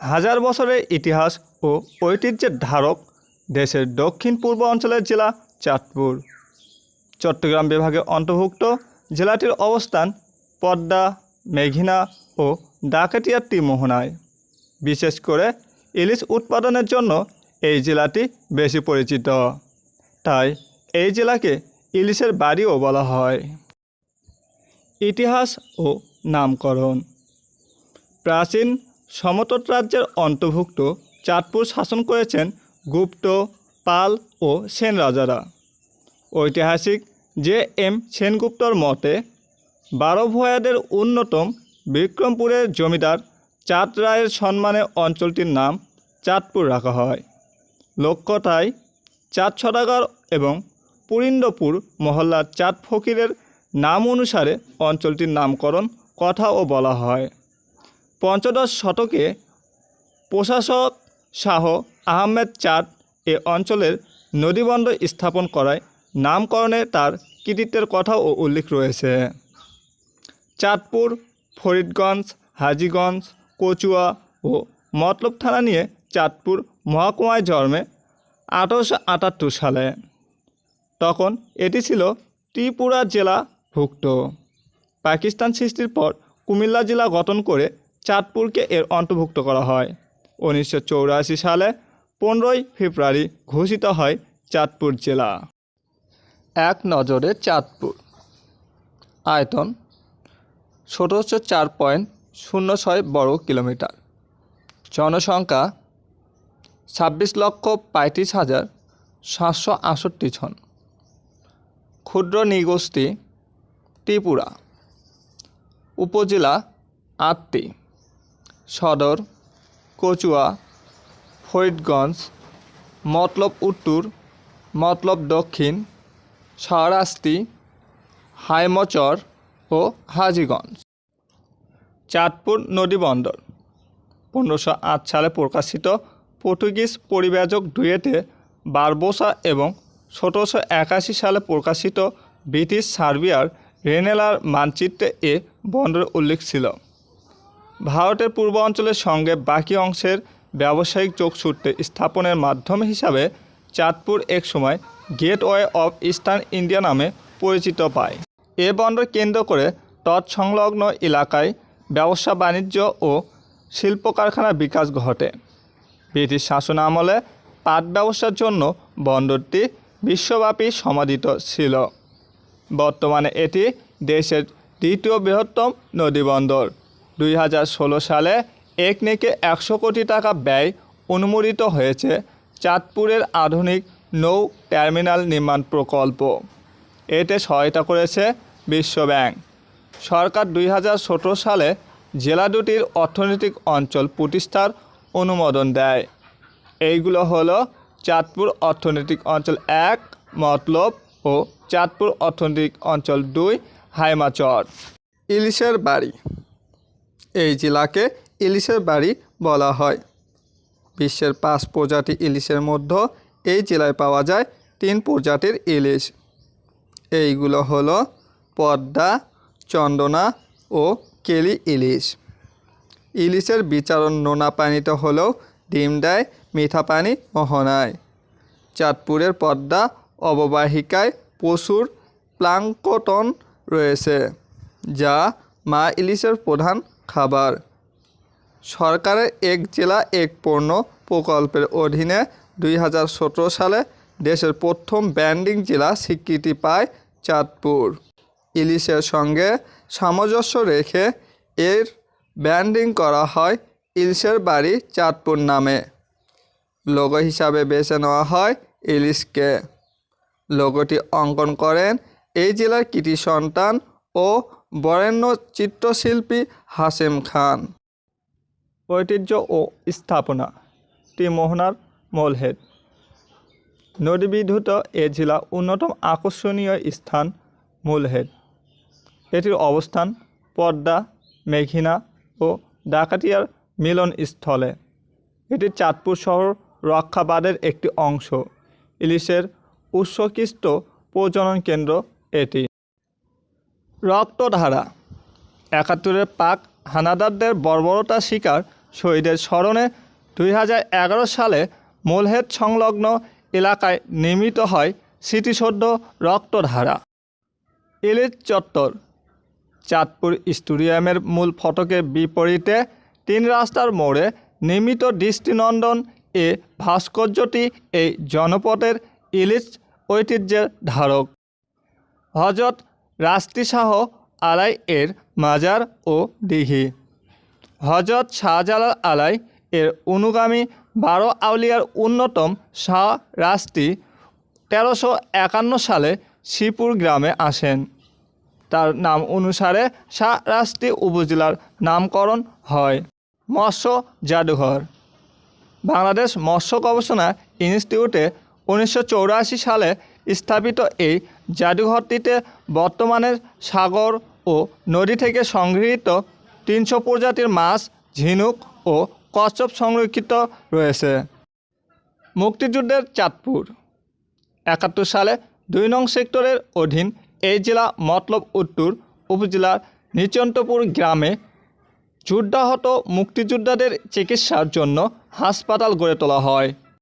হাজার বছরের ইতিহাস ও ঐতিহ্যের ধারক দেশের দক্ষিণ পূর্ব অঞ্চলের জেলা চাঁদপুর। চট্টগ্রাম বিভাগে অন্তর্ভুক্ত জেলাটির অবস্থান পদ্মা, মেঘিনা ও ডাকাতিয়ার ত্রিমোহনায় বিশেষ করে ইলিশ উৎপাদনের জন্য এই জেলাটি বেশি পরিচিত। তাই এই জেলাকে ইলিশের বাড়িও বলা হয়। ইতিহাস ও নামকরণ। প্রাচীন সমতট রাজ্যের অন্তর্ভুক্ত চাঁদপুর শাসন করেছেন গুপ্ত, পাল ও সেন রাজারা। ঐতিহাসিক জে এম সেনগুপ্তর মতে বারো ভূয়াদের অন্যতম বিক্রমপুরের জমিদার চাঁদ রায়ের সম্মানে অঞ্চলটির নাম চাঁদপুর রাখা হয়। লোককথায় চাঁদ সদাগর এবং পুরিন্দপুর মহল্লার চাঁদ ফকিরের নাম অনুসারে অঞ্চলটির নামকরণ কথাও বলা হয়। পঞ্চদশ শতকে প্রশাসক শাহ আহমেদ চাঁদ এ অঞ্চলের নদীবন্দর স্থাপন করায় নামকরণে তার কৃতিত্বের কথাও উল্লেখ রয়েছে। চাঁদপুর, ফরিদগঞ্জ, হাজীগঞ্জ, কচুয়া ও মতলব থানা নিয়ে চাঁদপুর মহকুমায় জন্মে আঠারোশো আটাত্তর সালে। তখন এটি ছিল ত্রিপুরা জেলা ভুক্ত। পাকিস্তান সৃষ্টির পর কুমিল্লা জেলা গঠন করে চাঁদপুরকে এর অন্তর্ভুক্ত করা হয়। উনিশশো সালে পনেরোই ফেব্রুয়ারি ঘোষিত হয় চাঁদপুর জেলা। এক নজরে চাঁদপুর। আয়তন সতেরোশো চার পয়েন্ট শূন্য ছয় বর্গ কিলোমিটার। জনসংখ্যা ছাব্বিশ লক্ষ পঁয়ত্রিশ হাজার সাতশো আটষট্টি জন। ক্ষুদ্র নৃগোষ্ঠী ত্রিপুরা। উপজেলা আটটি। সদর, কচুয়া, ফরিদগঞ্জ, মতলব উত্তর, মতলব দক্ষিণ, সরাস্তি, হাইমচর ও হাজীগঞ্জ। চাঁদপুর নদীবন্দর পনেরোশো আট সালে প্রকাশিত পর্তুগিজ পরিব্যাজক ডুয়েটে বারবোসা এবং সতেরোশো একাশি সালে প্রকাশিত ব্রিটিশ সার্বিয়ার রেনেলার মানচিত্রে এ বন্দরের উল্লেখ ছিল। ভারতের পূর্ব অঞ্চলের সঙ্গে বাকি অংশের ব্যবসায়িক যোগসূত্রে স্থাপনের মাধ্যম হিসাবে চাঁদপুর একসময় গেটওয়ে অফ ইস্টার্ন ইন্ডিয়া নামে পরিচিত পায়। এ বন্দর কেন্দ্র করে তৎসংলগ্ন এলাকায় ব্যবসা, বাণিজ্য ও শিল্প কারখানার বিকাশ ঘটে। ব্রিটিশ শাসন আমলে পাট ব্যবসার জন্য বন্দরটি বিশ্বব্যাপী সমাদিত ছিল। বর্তমানে এটি দেশের দ্বিতীয় বৃহত্তম নদীবন্দর দুই হাজার ষোলো সালে একনেকে একশো কোটি টাকা ব্যয় অনুমোদিত হয়েছে চাঁদপুরের আধুনিক নৌ টার্মিনাল নির্মাণ প্রকল্প। এতে সহায়তা করেছে বিশ্বব্যাংক সরকার দুই হাজার সতেরো সালে জেলা দুটির অর্থনৈতিক অঞ্চল প্রতিষ্ঠার অনুমোদন দেয়। এইগুলো হলো চাঁদপুর অর্থনৈতিক অঞ্চল এক, মতলব ও চাঁদপুর অর্থনৈতিক অঞ্চল দুই, হাইমাচর। ইলিশের বাড়ি। এই জেলাকে ইলিশের বাড়ি বলা হয়। বিশ্বের পাঁচ প্রজাতি ইলিশের মধ্যে এই জেলায় পাওয়া যায় তিন প্রজাতির ইলিশ। এইগুলো হলো পদ্মা, চন্দনা ও কেলি ইলিশ। ইলিশের বিচারণ নোনা পানিতে হলেও ডিম দেয়, মিঠা পানি মোহনায়। চাঁদপুরের পদ্মা অববাহিকায় প্রচুর প্লাঙ্কটন রয়েছে, যা মা ইলিশের প্রধান খাবার। সরকারের এক জেলা, এক পণ্য প্রকল্পের অধীনে দুই হাজার সতেরো সালে দেশের প্রথম ব্যান্ডিং জেলা স্বীকৃতি পায় চাঁদপুর। ইলিশের সঙ্গে সামঞ্জস্য রেখে এর ব্যান্ডিং করা হয় ইলিশের বাড়ি চাঁদপুর নামে। লোগো হিসাবে বেছে নেওয়া হয় ইলিশকে। লোগোটি অঙ্কন করেন এই জেলার কৃতি সন্তান ও বরেণ্য চিত্রশিল্পী হাসেম খান। ঐতিহ্য ও স্থাপনা ত্রিমোহনার মলহেড। নদীবিধুত এ জেলা অন্যতম আকর্ষণীয় স্থান মূলহেড। এটির অবস্থান পদ্মা, মেঘিনা ও ডাকাতিয়ার মিলনস্থলে। এটি চাঁদপুর শহর রক্ষাবাদের একটি অংশ। ইলিশের উৎসকৃষ্ট প্রজনন কেন্দ্র এটি। রক্তধারা। একাত্তরের পাক হানাদারদের বর্বরতার শিকার শহীদের স্মরণে দুই হাজার এগারো সালে মোলহেদ সংলগ্ন এলাকায় নির্মিত হয় স্মৃতিসৌধ রক্তধারা। ইলিশ চত্বর, চাঁদপুর স্টেডিয়ামের মূল ফটকের বিপরীতে তিন রাস্তার মোড়ে নির্মিত দৃষ্টিনন্দন এ ভাস্কর্যটি এই জনপদের ইলিশ ঐতিহ্যের ধারক। হজরত রাস্তি শাহ আলাই এর মাজার ও দিঘি হজরত শাহজালাল আলাই এর অনুগামী বারো আউলিয়ার অন্যতম শাহ রাস্তি তেরোশো একান্ন সালে শ্রীপুর গ্রামে আসেন। তার নাম অনুসারে শাহ রাস্তি উপজেলার নামকরণ হয় মৎস্য জাদুঘর। বাংলাদেশ মৎস্য গবেষণা ইনস্টিটিউটে উনিশশো সালে স্থাপিত এই জাদুঘরটিতে বর্তমানে সাগর ও নদী থেকে সংগৃহীত তিনশো প্রজাতির মাছ, ঝিনুক ও কচ্ছপ সংরক্ষিত রয়েছে। মুক্তিযুদ্ধের চাঁদপুর। একাত্তর সালে দুই নং সেক্টরের অধীন এই জেলা মতলব উত্তর উপজেলার নিচন্তপুর গ্রামে যুদ্ধাহত মুক্তিযোদ্ধাদের চিকিৎসার জন্য হাসপাতাল গড়ে তোলা হয়।